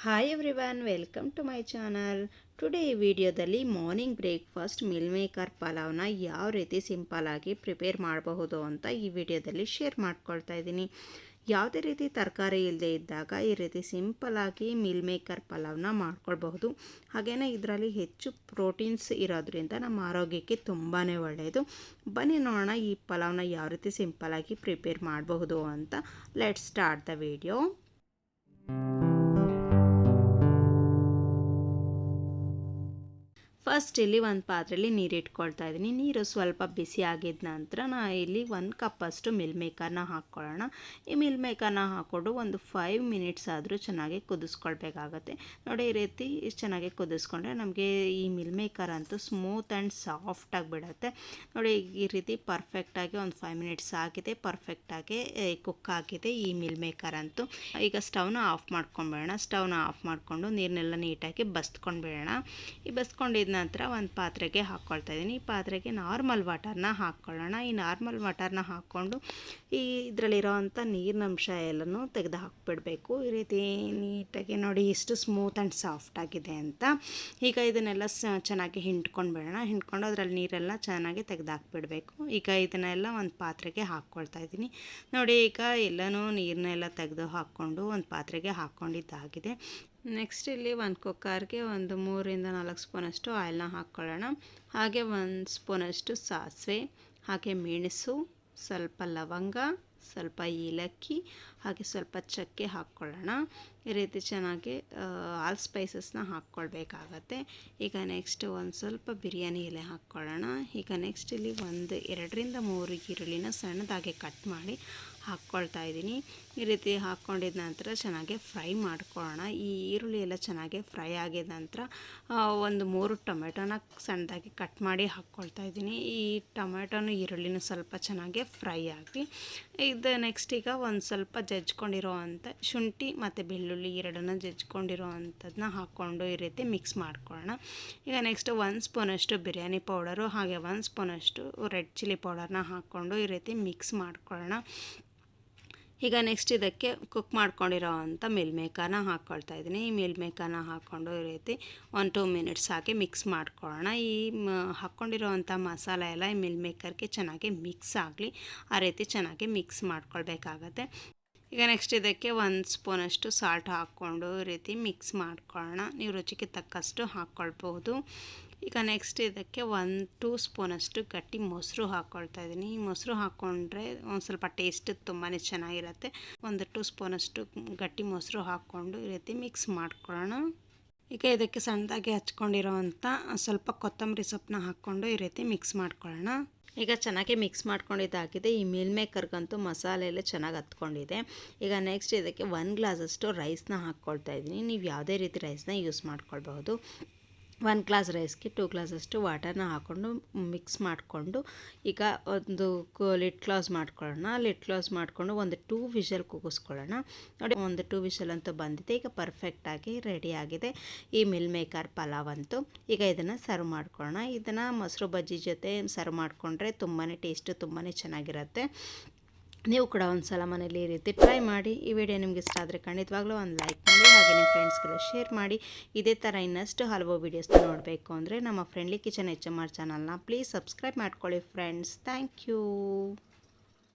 Hi everyone welcome to my channel today ಈ ವಿಡಿಯೋದಲ್ಲಿ morning breakfast meal maker ಪಲಾವ್ನ ಯಾವ ರೀತಿ ಸಿಂಪಲಾಗಿ ಪ್ರಿಪೇರ್ ಮಾಡಬಹುದು ಅಂತ ಈ ವಿಡಿಯೋದಲ್ಲಿ ಶೇರ್ ಮಾಡ್ಕೊಳ್ತಾ ಇದ್ದೀನಿ ಯಾವುದೇ ರೀತಿ ತರಕಾರಿ ಇಲ್ಲದೆ ಇದ್ದಾಗ ಈ ರೀತಿ ಸಿಂಪಲಾಗಿ ಮಿಲ್ ಮೇಕರ್ ಪಲಾವ್ನ ಮಾಡ್ಕೊಳ್ಬಹುದು ಹಾಗೆಯೇ ಇದರಲ್ಲಿ ಹೆಚ್ಚು ಪ್ರೋಟೀನ್ಸ್ ಇರೋದ್ರಿಂದ ನಮ್ಮ ಆರೋಗ್ಯಕ್ಕೆ ತುಂಬಾ ಒಳ್ಳೆಯದು ಬನ್ನಿ ನೋಡೋಣ ಈ ಪಲಾವ್ನ ಯಾವ ರೀತಿ ಸಿಂಪಲಾಗಿ ಪ್ರಿಪೇರ್ ಮಾಡಬಹುದು ಅಂತ let start the video first ಇಲ್ಲಿ ಒಂದು ಪಾತ್ರೆಯಲ್ಲಿ ನೀರು ಇಟ್ಕೊಳ್ತಾ ಇದ್ದೀನಿ. ನೀರು ಸ್ವಲ್ಪ ಬಿಸಿ ಆಗಿದ ನಂತರ ನಾ ಇಲ್ಲಿ ಒಂದು ಕಪ್ಪಷ್ಟು ಮಿಲ್ ಮೇಕರ್ನ ಹಾಕ್ಕೊಳ್ಳೋಣ. ಈ ಮಿಲ್ ಮೇಕರ್ನ ಹಾಕ್ಕೊಂಡು ಒಂದು ಫೈವ್ ಮಿನಿಟ್ಸ್ ಆದರೂ ಚೆನ್ನಾಗಿ ಕುದಿಸ್ಕೊಳ್ಬೇಕಾಗತ್ತೆ. ನೋಡಿ ಈ ರೀತಿ ಇಷ್ಟು ಚೆನ್ನಾಗಿ ಕುದಿಸ್ಕೊಂಡ್ರೆ ನಮಗೆ ಈ ಮಿಲ್ ಮೇಕರ್ ಅಂತೂ ಸ್ಮೂತ್ ಆ್ಯಂಡ್ ಸಾಫ್ಟಾಗಿ ಬಿಡುತ್ತೆ. ನೋಡಿ ಈ ರೀತಿ ಪರ್ಫೆಕ್ಟಾಗಿ ಒಂದು ಫೈವ್ ಮಿನಿಟ್ಸ್ ಆಗಿದೆ. ಪರ್ಫೆಕ್ಟಾಗಿ ಕುಕ್ ಆಗಿದೆ ಈ ಮಿಲ್ ಮೇಕರ್ ಅಂತೂ. ಈಗ ಸ್ಟವ್ನ ಆಫ್ ಮಾಡ್ಕೊಂಡ್ಬಿಡೋಣ ಸ್ಟವ್ನ ಆಫ್ ಮಾಡಿಕೊಂಡು ನೀರನ್ನೆಲ್ಲ ನೀಟಾಗಿ ಬಸ್ಕೊಂಡ್ಬಿಡೋಣ ಈ ಬಸ್ಕೊಂಡಿದ್ದ ನಂತರ ಒಂದು ಪಾತ್ರೆಗೆ ಹಾಕ್ಕೊಳ್ತಾ ಇದ್ದೀನಿ. ಈ ಪಾತ್ರೆಗೆ ನಾರ್ಮಲ್ ವಾಟರ್ನ ಹಾಕ್ಕೊಳ್ಳೋಣ ಈ ನಾರ್ಮಲ್ ವಾಟರ್ನ ಹಾಕ್ಕೊಂಡು ಈ ಇದರಲ್ಲಿರೋವಂಥ ನೀರಿನಂಶ ಎಲ್ಲನೂ ತೆಗೆದು ಹಾಕ್ಬಿಡಬೇಕು. ಈ ರೀತಿ ನೀಟಾಗಿ ನೋಡಿ ಎಷ್ಟು ಸ್ಮೂತ್ ಆ್ಯಂಡ್ ಸಾಫ್ಟ್ ಆಗಿದೆ ಅಂತ. ಈಗ ಇದನ್ನೆಲ್ಲ ಚೆನ್ನಾಗಿ ಹಿಂಡ್ಕೊಂಡು ಬಿಡೋಣ. ಹಿಂಡ್ಕೊಂಡು ಅದರಲ್ಲಿ ನೀರೆಲ್ಲ ಚೆನ್ನಾಗಿ ತೆಗೆದು ಹಾಕ್ಬಿಡಬೇಕು. ಈಗ ಇದನ್ನೆಲ್ಲ ಒಂದು ಪಾತ್ರೆಗೆ ಹಾಕ್ಕೊಳ್ತಾ ಇದ್ದೀನಿ. ನೋಡಿ ಈಗ ಎಲ್ಲನೂ ನೀರನ್ನೆಲ್ಲ ತೆಗೆದು ಹಾಕ್ಕೊಂಡು ಒಂದು ಪಾತ್ರೆಗೆ ಹಾಕ್ಕೊಂಡಿದ್ದಾಗಿದೆ ನೆಕ್ಸ್ಟ್ ಇಲ್ಲಿ ಒಂದು ಕುಕ್ಕರ್ಗೆ ಒಂದು ಮೂರಿಂದ ನಾಲ್ಕು ಸ್ಪೂನಷ್ಟು ಆಯಿಲ್ನ ಹಾಕ್ಕೊಳ್ಳೋಣ. ಹಾಗೆ ಒಂದು ಸ್ಪೂನಷ್ಟು ಸಾಸಿವೆ, ಹಾಗೆ ಮೆಣಸು, ಸ್ವಲ್ಪ ಲವಂಗ, ಸ್ವಲ್ಪ ಏಲಕ್ಕಿ, ಹಾಗೆ ಸ್ವಲ್ಪ ಚಕ್ಕೆ ಹಾಕ್ಕೊಳ್ಳೋಣ. ಈ ರೀತಿ ಚೆನ್ನಾಗಿ ಆಲ್ ಸ್ಪೈಸಸ್ನ ಹಾಕ್ಕೊಳ್ಬೇಕಾಗತ್ತೆ. ಈಗ ನೆಕ್ಸ್ಟ್ ಒಂದು ಸ್ವಲ್ಪ ಬಿರಿಯಾನಿ ಎಲೆ ಹಾಕ್ಕೊಳ್ಳೋಣ. ಈಗ ನೆಕ್ಸ್ಟ್ ಇಲ್ಲಿ ಒಂದು ಎರಡರಿಂದ ಮೂರು ಈರುಳ್ಳಿನ ಸಣ್ಣದಾಗಿ ಕಟ್ ಮಾಡಿ ಹಾಕ್ಕೊಳ್ತಾ ಇದ್ದೀನಿ ಈ ರೀತಿ ಹಾಕ್ಕೊಂಡಿದ ನಂತರ ಚೆನ್ನಾಗಿ ಫ್ರೈ ಮಾಡ್ಕೊಳ್ಳೋಣ. ಈ ಈರುಳ್ಳಿ ಎಲ್ಲ ಚೆನ್ನಾಗಿ ಫ್ರೈ ಆಗಿದ ನಂತರ ಒಂದು ಮೂರು ಟೊಮೆಟೊನ ಸಣ್ಣದಾಗಿ ಕಟ್ ಮಾಡಿ ಹಾಕ್ಕೊಳ್ತಾ ಇದ್ದೀನಿ ಈ ಟೊಮೆಟೊನು ಈರುಳ್ಳಿನೂ ಸ್ವಲ್ಪ ಚೆನ್ನಾಗಿ ಫ್ರೈ ಆಗಲಿ ಇದು ನೆಕ್ಸ್ಟ್ ಈಗ ಒಂದು ಸ್ವಲ್ಪ ಜಜ್ಕೊಂಡಿರೋ ಅಂಥ ಶುಂಠಿ ಮತ್ತು ಬೆಳ್ಳುಳ್ಳಿ ಎರಡನ್ನ ಜಜ್ಕೊಂಡಿರೋ ಅಂಥದ್ದನ್ನ ಹಾಕ್ಕೊಂಡು ಈ ರೀತಿ ಮಿಕ್ಸ್ ಮಾಡ್ಕೊಳ್ಳೋಣ. ಈಗ ನೆಕ್ಸ್ಟ್ ಒಂದು ಸ್ಪೂನಷ್ಟು ಬಿರಿಯಾನಿ ಪೌಡರು, ಹಾಗೆ ಒಂದು ಸ್ಪೂನಷ್ಟು ರೆಡ್ ಚಿಲ್ಲಿ ಪೌಡರ್ನ ಹಾಕ್ಕೊಂಡು ಈ ರೀತಿ ಮಿಕ್ಸ್ ಮಾಡ್ಕೊಳ್ಳೋಣ. ಈಗ ನೆಕ್ಸ್ಟ್ ಇದಕ್ಕೆ ಕುಕ್ ಮಾಡ್ಕೊಂಡಿರೋ ಅಂಥ ಮಿಲ್ ಮೇಕರ್ನ ಹಾಕ್ಕೊಳ್ತಾ ಇದ್ದೀನಿ. ಈ ಮಿಲ್ ಮೇಕರ್ನ ಹಾಕ್ಕೊಂಡು ಈ ರೀತಿ ಒಂದು ಟೂ ಮಿನಿಟ್ಸ್ ಹಾಕಿ ಮಿಕ್ಸ್ ಮಾಡ್ಕೊಳ್ಳೋಣ. ಈ ಹಾಕ್ಕೊಂಡಿರೋ ಅಂಥ ಮಸಾಲೆ ಎಲ್ಲ ಈ ಮಿಲ್ ಮೇಕರ್ಗೆ ಚೆನ್ನಾಗಿ ಮಿಕ್ಸ್ ಆಗಲಿ, ಆ ರೀತಿ ಚೆನ್ನಾಗಿ ಮಿಕ್ಸ್ ಮಾಡ್ಕೊಳ್ಬೇಕಾಗತ್ತೆ. ಈಗ ನೆಕ್ಸ್ಟ್ ಇದಕ್ಕೆ ಒಂದು ಸ್ಪೂನಷ್ಟು ಸಾಲ್ಟ್ ಹಾಕ್ಕೊಂಡು ಈ ರೀತಿ ಮಿಕ್ಸ್ ಮಾಡ್ಕೊಳ್ಳೋಣ ನೀವು ರುಚಿಗೆ ತಕ್ಕಷ್ಟು ಹಾಕ್ಕೊಳ್ಬೋದು ಈಗ ನೆಕ್ಸ್ಟ್ ಇದಕ್ಕೆ ಒಂದು ಟೂ ಸ್ಪೂನಷ್ಟು ಗಟ್ಟಿ ಮೊಸರು ಹಾಕ್ಕೊಳ್ತಾ ಇದ್ದೀನಿ. ಈ ಮೊಸರು ಹಾಕ್ಕೊಂಡ್ರೆ ಒಂದು ಸ್ವಲ್ಪ ಟೇಸ್ಟ್ ತುಂಬಾ ಚೆನ್ನಾಗಿರುತ್ತೆ. ಒಂದು ಟೂ ಸ್ಪೂನಷ್ಟು ಗಟ್ಟಿ ಮೊಸರು ಹಾಕ್ಕೊಂಡು ಈ ರೀತಿ ಮಿಕ್ಸ್ ಮಾಡ್ಕೊಳ್ಳೋಣ ಈಗ ಇದಕ್ಕೆ ಸಣ್ಣದಾಗಿ ಹಚ್ಕೊಂಡಿರೋವಂಥ ಸ್ವಲ್ಪ ಕೊತ್ತಂಬರಿ ಸೊಪ್ಪನ್ನ ಹಾಕ್ಕೊಂಡು ಈ ರೀತಿ ಮಿಕ್ಸ್ ಮಾಡ್ಕೊಳ್ಳೋಣ ಈಗ ಚೆನ್ನಾಗಿ ಮಿಕ್ಸ್ ಮಾಡ್ಕೊಂಡಿದ್ದಾಗಿದೆ. ಈ ಮಿಲ್ ಮೇಕರ್ಗಂತೂ ಮಸಾಲೆ ಎಲ್ಲ ಚೆನ್ನಾಗಿ ಹತ್ಕೊಂಡಿದೆ. ಈಗ ನೆಕ್ಸ್ಟ್ ಇದಕ್ಕೆ ಒನ್ ಗ್ಲಾಸಷ್ಟು ರೈಸ್ನ ಹಾಕ್ಕೊಳ್ತಾ ಇದ್ದೀನಿ. ನೀವು ಯಾವುದೇ ರೀತಿ ರೈಸ್ನ ಯೂಸ್ ಮಾಡ್ಕೊಳ್ಬಹುದು. ಒಂದು ಗ್ಲಾಸ್ ರೈಸ್ಗೆ ಟೂ ಗ್ಲಾಸಷ್ಟು ವಾಟರ್ನ ಹಾಕ್ಕೊಂಡು ಮಿಕ್ಸ್ ಮಾಡಿಕೊಂಡು ಈಗ ಒಂದು ಲಿಟ್ ಕ್ಲಾಸ್ ಮಾಡ್ಕೊಳ್ಳೋಣ. ಲಿಟ್ ಕ್ಲಾಸ್ ಮಾಡಿಕೊಂಡು ಒಂದು ಟೂ ವಿಷಲ್ ಕೂಗಿಸ್ಕೊಳ್ಳೋಣ ನೋಡಿ, ಒಂದು ಟೂ ವಿಷಲ್ ಅಂತೂ ಬಂದಿದೆ. ಈಗ ಪರ್ಫೆಕ್ಟಾಗಿ ರೆಡಿಯಾಗಿದೆ ಈ ಮಿಲ್ ಮೇಕರ್ ಪಲಾವ್ ಅಂತೂ. ಈಗ ಇದನ್ನು ಸರ್ವ್ ಮಾಡ್ಕೊಳ್ಳೋಣ. ಇದನ್ನು ಮೊಸರು ಬಜ್ಜಿ ಜೊತೆ ಸರ್ವ್ ಮಾಡಿಕೊಂಡ್ರೆ ತುಂಬಾ ಟೇಸ್ಟು ತುಂಬಾ ಚೆನ್ನಾಗಿರುತ್ತೆ. ನೀವು ಕೂಡ ಒಂದು ಸಲ ಮನೇಲಿ ಈ ರೀತಿ ಟ್ರೈ ಮಾಡಿ ಈ ವಿಡಿಯೋ ನಿಮಗೆ ಇಷ್ಟ ಆದರೆ ಖಂಡಿತವಾಗ್ಲೂ ಒಂದು ಲೈಕ್ ಮಾಡಿ, ಹಾಗೆ ನಿಮ್ಮ ಫ್ರೆಂಡ್ಸ್ಗೆಲ್ಲ ಶೇರ್ ಮಾಡಿ. ಇದೇ ಥರ ಇನ್ನಷ್ಟು ಹಲವು ವೀಡಿಯೋಸ್ನ ನೋಡಬೇಕು ಅಂದರೆ ನಮ್ಮ friendly kitchen H M R ಚಾನಲ್ನ ಪ್ಲೀಸ್ ಸಬ್ಸ್ಕ್ರೈಬ್ ಮಾಡ್ಕೊಳ್ಳಿ ಫ್ರೆಂಡ್ಸ್ ಥ್ಯಾಂಕ್ ಯು